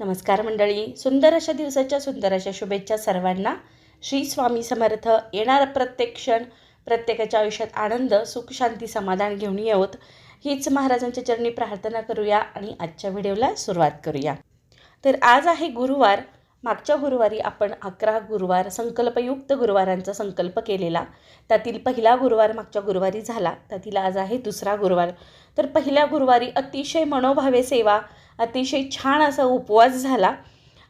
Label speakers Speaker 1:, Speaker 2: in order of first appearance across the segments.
Speaker 1: नमस्कार मंडळी. सुंदर अशा दिवसाच्या सुंदर अशा शुभेच्छा सर्वांना. श्री स्वामी समर्थ येणार प्रत्येक क्षण प्रत्येकाच्या आयुष्यात आनंद सुख शांती समाधान घेऊन येवत. हीच महाराजांच्या चरणी प्रार्थना करूया आणि आजच्या व्हिडिओला सुरुवात करूया. तर आज आहे गुरुवार. मागच्या गुरुवारी आपण अकरा गुरुवार संकल्पयुक्त गुरुवारांचा संकल्प केलेला. त्यातील पहिला गुरुवार मागच्या गुरुवारी झाला. त्यातील आज आहे दुसरा गुरुवार. तर पहिल्या गुरुवारी अतिशय मनोभावे सेवा अतिशय छान असा उपवास झाला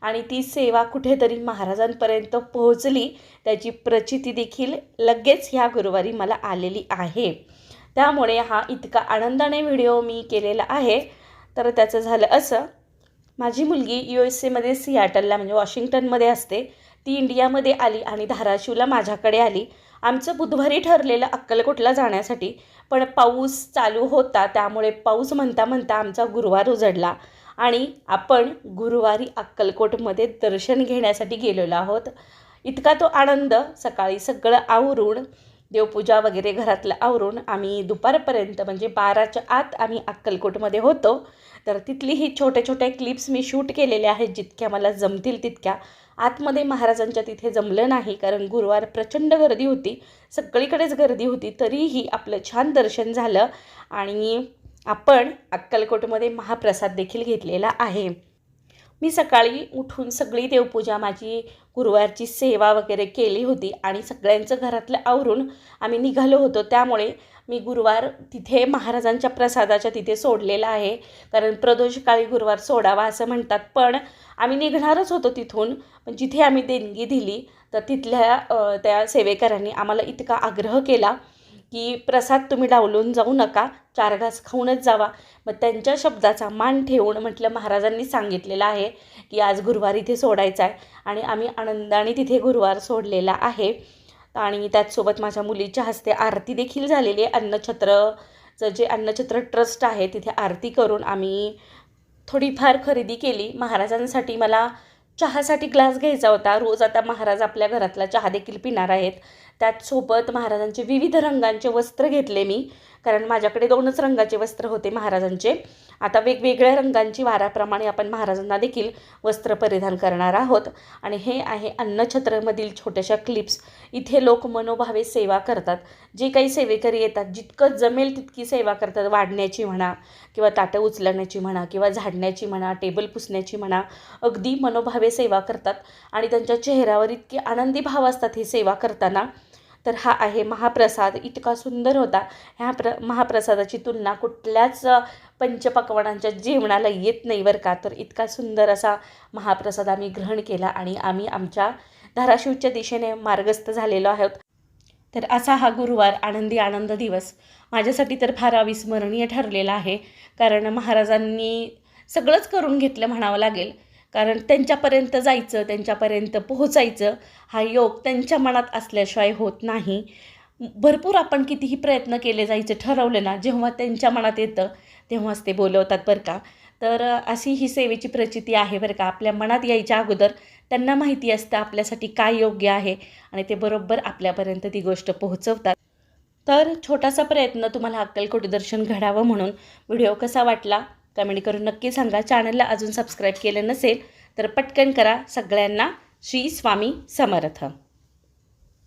Speaker 1: आणि ती सेवा कुठेतरी महाराजांपर्यंत पोहोचली. त्याची प्रचिती देखील लगेच ह्या गुरुवारी मला आलेली आहे. त्यामुळे हा इतका आनंदाने व्हिडिओ मी केलेला आहे. तर त्याचं झालं असं. माझी मुलगी यू एस एमध्ये सियाटलला म्हणजे वॉशिंग्टनमध्ये असते. ती इंडियामध्ये आली आणि धाराशिवला माझ्याकडे आली. आमचं बुधवारी ठरलेलं अक्कलकोटला जाण्यासाठी पण पाऊस चालू होता. त्यामुळे पाऊस म्हणता म्हणता आमचा गुरुवार उजडला. आणि आपण गुरुवारी अक्कलकोटमध्ये दर्शन घेण्यासाठी गेलेलो आहोत. इतका तो आनंद सकाळी सगळं आवरून देवपूजा वगैरे घरातलं आवरून आम्ही दुपारपर्यंत म्हणजे बाराच्या आत आम्ही अक्कलकोटमध्ये होतो. तर तिथली ही छोट्या छोट्या क्लिप्स मी शूट केलेल्या आहेत जितक्या मला जमतील तितक्या. आतमध्ये महाराजांच्या तिथे जमलं नाही कारण गुरुवार प्रचंड गर्दी होती. सगळीकडेच गर्दी होती तरीही आपलं छान दर्शन झालं. आणि आपण अक्कलकोटमध्ये महाप्रसाद देखील घेतलेला आहे. मी सकाळी उठून सगळी देवपूजा माझी गुरुवारची सेवा वगैरे केली होती आणि सगळ्यांचं घरातलं आवरून आम्ही निघालो होतो. त्यामुळे मी गुरुवार तिथे महाराजांच्या प्रसादाच्या तिथे सोडलेला आहे. कारण प्रदोषकाळी गुरुवार सोडावा असं म्हणतात. पण आम्ही निघणारच होतो तिथून. पण जिथे आम्ही देणगी दिली तर तिथल्या त्या सेवेकरांनी आम्हाला इतका आग्रह केला की प्रसाद तुम्ही डावलून जाऊ नका. चार घास खाऊनच जावा. मग त्यांच्या शब्दाचा मान ठेवून म्हटलं महाराजांनी सांगितलेलं आहे की आज गुरुवार इथे सोडायचा आहे. आणि आम्ही आनंदाने तिथे गुरुवार सोडलेला आहे. आणि त्याचसोबत माझ्या मुलीच्या हस्ते आरती देखील झालेली आहे. अन्नछत्रचं जे अन्नछत्र ट्रस्ट आहे तिथे आरती करून आम्ही थोडीफार खरेदी केली. महाराजांसाठी मला चहासाठी ग्लास घ्यायचा होता. रोज आता महाराज आपल्या घरातला चहा देखील पिणार आहेत. त्याचसोबत महाराजांचे विविध रंगांचे वस्त्र घेतले मी कारण माझ्याकडे दोनच रंगाचे वस्त्र होते महाराजांचे. आता वेगवेगळ्या रंगांची वाराप्रमाणे आपण महाराजांना देखील वस्त्र परिधान करणार आहोत. आणि हे आहे अन्नछत्रमधील छोट्याशा क्लिप्स इथे लोक मनोभावे सेवा करतात. जे काही सेवेकरी येतात जितकं जमेल तितकी सेवा करतात. वाढण्याची म्हणा किंवा ताटं उचलण्याची म्हणा किंवा झाडण्याची म्हणा टेबल पुसण्याची म्हणा अगदी मनोभावे सेवा करतात. आणि त्यांच्या चेहऱ्यावर इतके आनंदी भाव असतात ही सेवा करताना. तर हा आहे महाप्रसाद. इतका सुंदर होता. ह्या प्र महाप्रसादाची तुलना कुठल्याच पंचपक्वानांच्या जेवणाला येत नाही बरं का. तर इतका सुंदर असा महाप्रसाद आम्ही ग्रहण केला आणि आम्ही आमच्या धाराशिवच्या दिशेने मार्गस्थ झालेलो आहोत. तर असा हा गुरुवार आनंदी आनंद दिवस माझ्यासाठी तर फार अविस्मरणीय ठरलेला आहे. कारण महाराजांनी सगळंच करून घेतलं म्हणावं लागेल. कारण त्यांच्यापर्यंत जायचं त्यांच्यापर्यंत पोहोचायचं हा योग त्यांच्या मनात असल्याशिवाय होत नाही. भरपूर आपण कितीही प्रयत्न केले जायचे ठरवलं ना जेव्हा त्यांच्या मनात येतं तेव्हाच ते बोलवतात बरं का. तर अशी ही सेवेची प्रचिती आहे बरं का आपल्या मनात यायच्या अगोदर त्यांना माहिती असतं आपल्यासाठी काय योग्य आहे आणि ते बरोबर आपल्यापर्यंत ती गोष्ट पोहोचवतात. तर छोटासा प्रयत्न तुम्हाला अक्कलकोट दर्शन घडावं म्हणून व्हिडिओ कसा वाटला? कमेंट करून नक्की सांगा. चॅनलला अजून सबस्क्राईब केलं नसेल तर पटकन करा. सगळ्यांना श्री स्वामी समर्थ.